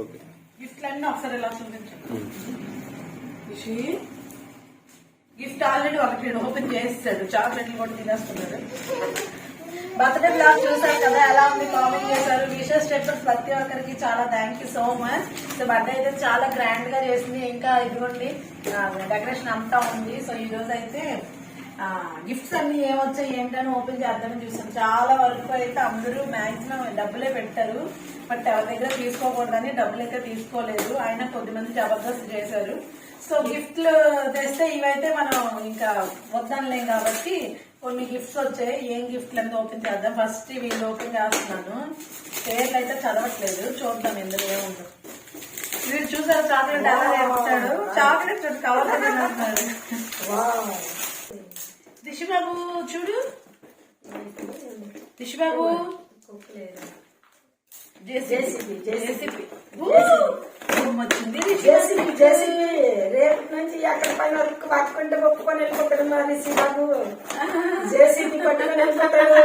Okay. గిఫ్ట్లన్నీ ఒకసారి ఇలా చూపించండి. ఖుషి గిఫ్ట్ ఆల్రెడీ ఒకటి ఓపెన్ చేస్తాడు చాక్లెట్లు కూడా తినేస్తున్నాడు బర్త్డే బ్లాగ్ చూసారు కదా ఎలా ఉంది కామెంట్ చేశారు. విషెస్ చెప్పారు ప్రతి ఒక్కరికి చాలా thank you so much so birthday అయితే చాలా గ్రాండ్గా చేసింది. ఇంకా ఇదిగోండి డెకరేషన్ అంతా ఉంది. సో ఈ రోజు అయితే గిఫ్ట్స్ అన్ని ఏమొచ్చాయి ఏంటని ఓపెన్ చేద్దామని చూసాం. చాలా వరకు అయితే అందరూ మాక్సిమం డబ్బులే పెట్టారు. బట్ ఎవరి దగ్గర తీసుకోకూడదని డబ్బులు అయితే తీసుకోలేదు. అయినా కొద్దిమంది జబర్దస్త్ చేశారు. సో గిఫ్ట్లు తెస్తే ఇవైతే మనం ఇంకా వద్దనలేం కాబట్టి కొన్ని గిఫ్ట్స్ వచ్చాయి. ఏం గిఫ్ట్లు అంతా ఓపెన్ చేద్దాం. ఫస్ట్ వీళ్ళు ఓపెన్ చేస్తున్నాను. పేర్లు అయితే చదవట్లేదు. చూద్దాం ఎందులో ఏముందో. మీరు చూసారు? చాక్లెట్ ఎలా చేస్తాడు చాక్లెట్ కవర్ రిషిబాబు చూడు. Rishibabu JCB JCB. వచ్చింది జేసీబీ. జేసీబీ రేపు నుంచి ఎక్కడ పని వరకు పట్టుకుంటే ఒప్పుకొని వెళ్ళిపోతాడు మరి బాబు జేసీబీ పట్టుకొని వెళ్ళిపోతాడు.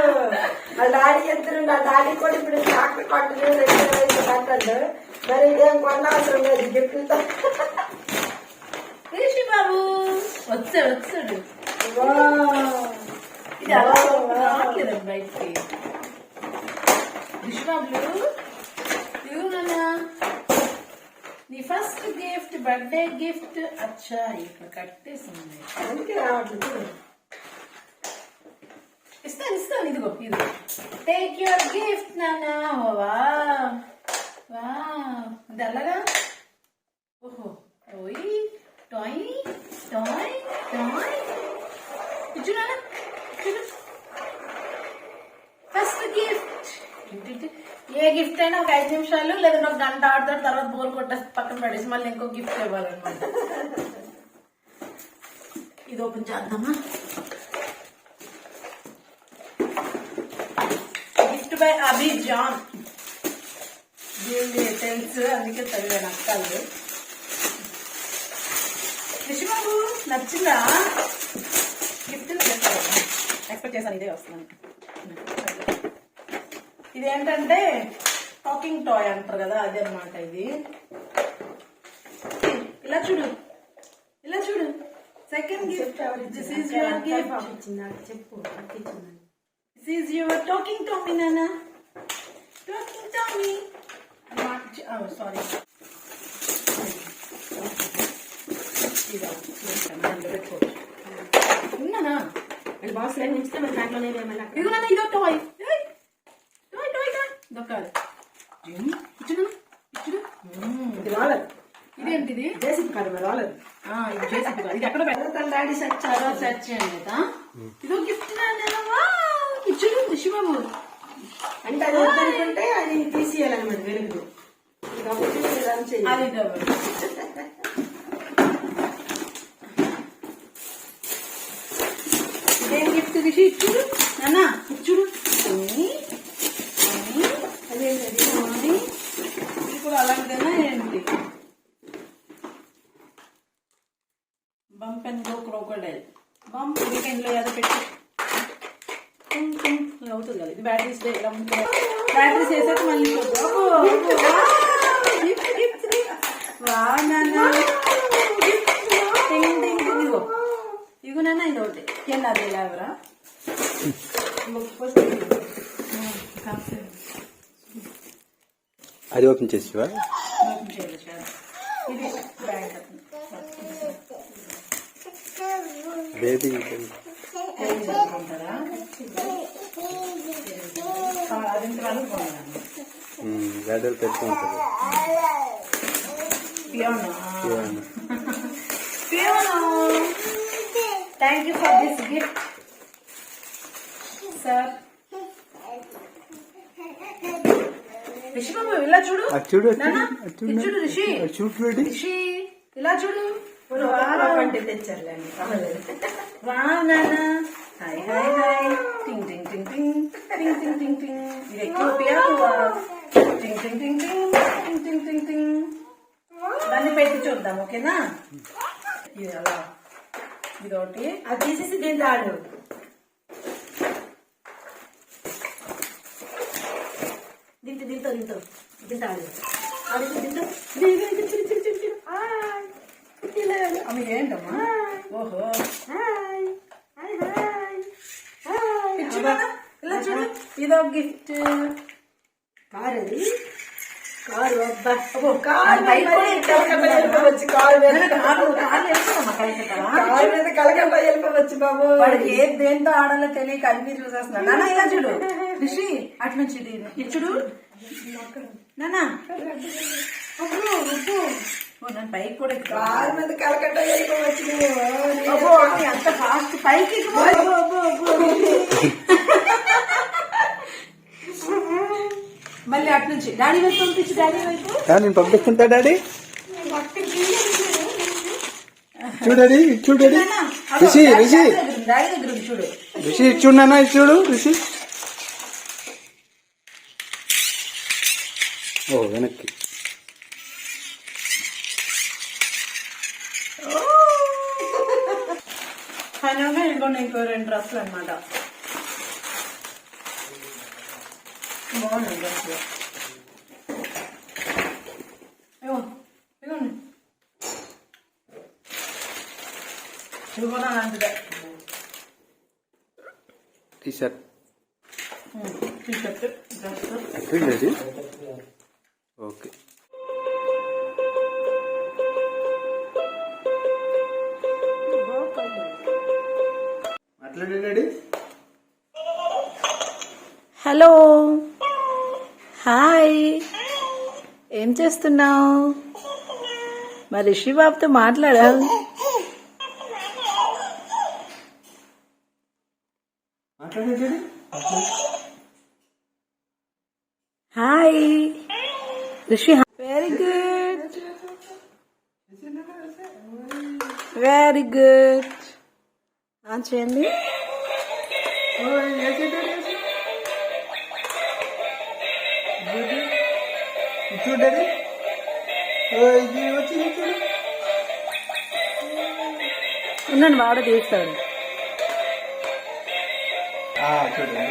వాళ్ళ డాడీ ఇద్దరు నా డాడీ కూడా ఇప్పుడు రెండు వయసు పట్టాడు మరి ఏం కొనాల్సిన లేదు. గిఫ్ట్లతో. రిషిబాబు వచ్చాడు వచ్చాడు. ఇది అలా రావట్లేదు బయటికి. విశ్వాబులు ఇవ్వనా నీ ఫస్ట్ గిఫ్ట్ బర్త్డే గిఫ్ట్. అచ్చా ఇక్కడ కట్టేసింది. అందుకే రావట్లేదు. ఇస్తాను ఇస్తాను ఇదిగో ఇదిగో. టేక్ యువర్ గిఫ్ట్ నానా వా వా ఇది అలాగా ఓహో ఓయ్. ఇచ్చు ఫస్ట్ గిఫ్ట్ ఏ గిఫ్ట్ అయినా ఒక ఐదు నిమిషాలు లేదంటే ఒక గంట ఆడతాడు తర్వాత బోర్ కొట్టేసి పక్కన పడేసి మళ్ళీ ఇంకో గిఫ్ట్ ఇవ్వాలన్నమాట. ఇది ఓపెన్ చేద్దామా? గిఫ్ట్ బై అభి జాన్ దీన్ని తెలుసు అందుకే చదివాను అక్కలు విషయబాబు నచ్చిందా? గిఫ్ట్ ఎక్స్పెక్ట్ చేశాను ఇదే వస్తున్నాను ఇదేంటంటే టాకింగ్ టాయ్ అంటారు కదా అదే అనమాట ఇది ఇలా చూడు ఇలా చూడు second gift this is your gift చెప్పు this is your talking Tommy నానా టాకింగ్ టామీ సారీ ఉన్నానా? అండ్ బాస్ లైన్ ఉంచితే మరి దాంట్లో నేను ఏమైనా ఇది ఉన్నది ఇదో టాయ్ టాయ్ టాయ్ టాయ్ ఇదో కాదు. ఇచ్చుడు ఇచ్చుడు. ఇది రాలేదు. ఇదేంటి ఇది జేసీపీ కాదు మరి రాలేదు. ఇది జేసీపీ కాదు. ఇది ఎక్కడ పెడతాను డాడీ సెర్చ్ అలా సెర్చ్ చేయండి కదా ఇదో గిఫ్ట్ ఇచ్చుడు శివము. అంటే అది వద్దనుకుంటే అది తీసేయాలన్నమాట వెలుగు అది డబ్బు నాన్న ఇచ్చుడు కొన్ని, అదేంటది కొన్ని. ఇది కూడా అలాంటిదేనా ఏంటి? Bump and go crocodile bump weekend ఇంట్లో ఏదో పెట్టి అవుతుంది కదా. ఇది బ్యాటరీస్ బ్యాటరీస్ వేసాక మళ్ళీ అది ఓపెన్ చేసేవా? బేబీ గడ్డలు పెట్టుకుంటుంది thank you for this gift sir Rishi babu ఇలా చూడు. చూడు చూడు, రిషి. చూడు రిషి ఇలా చూడు. అంటే తెచ్చారులేండి వా నాన్న హాయ్ హాయ్ హాయ్. టింగ్ టింగ్ టింగ్ టింగ్. టింగ్ టింగ్ టింగ్ టింగ్. ఇది ఎక్కువ పియానో టింగ్ టింగ్ టింగ్ టింగ్ టింగ్. టింగ్ టింగ్ టింగ్ దాన్ని పెట్టి చూద్దాం ఓకేనా? ఇది అలా. ఇదొకటి. అది తీసేసి దీంతో ఆడు దీంతో దీంతో దీంతో దీంతో ఆడు. అమ్మ ఏంటమ్మా? ఓహో. హాయ్. Hi, hi. ఇలా చూడు. ఇదో గిఫ్ట్ కారు అది కారు అబ్బా అబ్బో, కారు వెళ్ళిపోవచ్చు కారు కారు కారు మీద బాబు. వాడికి ఏ దేంతో ఆడాలో తెలియక అన్ని చూసేస్తున్నాడు. నాన్న ఇలా చూడు. రిషి అటు నుంచి ఇది చూడు. నాన్న అబ్బో, అబ్బో. ఓ, నన్ను పైకి కూడా ఎక్కుతా. కారు మీద కలకత్త వెళ్ళిపోవచ్చు నువ్వు అబ్బో, అబ్బో, ఎంత ఫాస్ట్ పైకి ఎక్కు. అబ్బో, అబ్బో, అబ్బో. మళ్ళీ అటు నుంచి. డాడీ వైపు పంపించు డాడీ వైపు. నేను పంపిస్తుంటా డాడీ. చూడడి చూడడి నాన్న, అబ్బో, రిషి డాడీ రిషి. దగ్గర ఉంది, డాడీ దగ్గర ఉంది, చూడు. రిషి ఇటు చూడు నాన్న ఇటు చూడు రిషి. ഓ എനിക്ക് ഹനോങ്ങ ഡ്രസ് വേണ്ട dress T shirt T shirt dress okay. Hello. Hi. ఏం చేస్తున్నావు? మరి రిషిబాబుతో మాట్లాడా. Hi. Rishi very good very good on చేయండి. చూడు ఇది వచ్చింది చూడు ఉన్నాను వాడ తీస్తాడు చూడండి